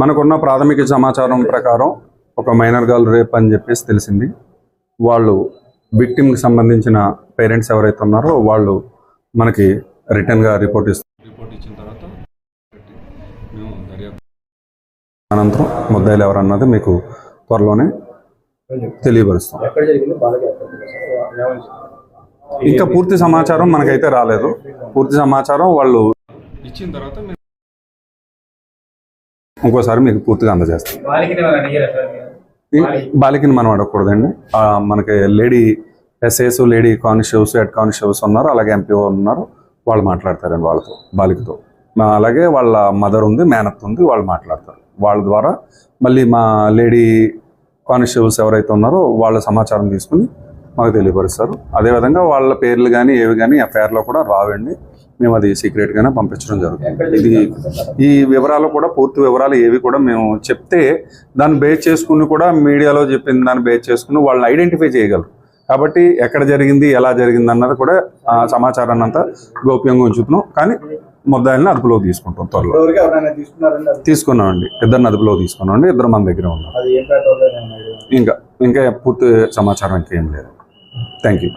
మనకున్న ప్రాథమిక సమాచారం ప్రకారం ఒక మైనర్ గర్ల్ రేప్ అని చెప్పేసి తెలిసింది. వాళ్ళు విక్టిమ్కి సంబంధించిన పేరెంట్స్ ఎవరైతే ఉన్నారో వాళ్ళు మనకి రిటర్న్గా రిపోర్ట్ ఇస్తారు. రిపోర్ట్ ఇచ్చిన తర్వాత మేము దర్యాప్తు అనంతరం ముద్దాయిలు ఎవరన్నది మీకు త్వరలోనే తెలియపరుస్తాం. ఇంకా పూర్తి సమాచారం మనకైతే రాలేదు. పూర్తి సమాచారం వాళ్ళు ఇచ్చిన తర్వాత ఇంకోసారి మీకు పూర్తిగా అందజేస్తాం. బాలికని మనం అడగకూడదండి. మనకి lady SIs lady constables head constables ఉన్నారు అలాగే ఎంపీఓ ఉన్నారు. వాళ్ళు మాట్లాడతారండి వాళ్ళతో బాలికతో. అలాగే వాళ్ళ మదర్ ఉంది మేనత్ ఉంది వాళ్ళు మాట్లాడతారు. వాళ్ళ ద్వారా మళ్ళీ మా లేడీ కానిస్టేబుల్స్ ఎవరైతే ఉన్నారో వాళ్ళ సమాచారం తీసుకుని మాకు తెలియపరుస్తారు. అదేవిధంగా వాళ్ళ పేర్లు కానీ ఏవి కానీ ఎఫ్ఐఆర్లో కూడా రావండి. మేము అది సీక్రెట్గానే పంపించడం జరుగుతుంది. ఇది ఈ వివరాలు కూడా పూర్తి వివరాలు ఏవి కూడా మేము చెప్తే దాన్ని బేస్ చేసుకుని కూడా మీడియాలో చెప్పిన దాన్ని బేస్ చేసుకుని వాళ్ళని ఐడెంటిఫై చేయగలరు. కాబట్టి ఎక్కడ జరిగింది ఎలా జరిగింది అన్నది కూడా ఆ సమాచారాన్ని అంతా గోప్యంగా ఉంచుతున్నాం. కానీ ముద్దాయిల్ని అదుపులోకి తీసుకుంటాం త్వరలో. తీసుకున్నామండి. ఇద్దరిని అదుపులో తీసుకున్నామండి. ఇద్దరు మన దగ్గర పేట ఇంకా ఇంకా పూర్తి సమాచారం ఇంకేం లేదు. Thank you.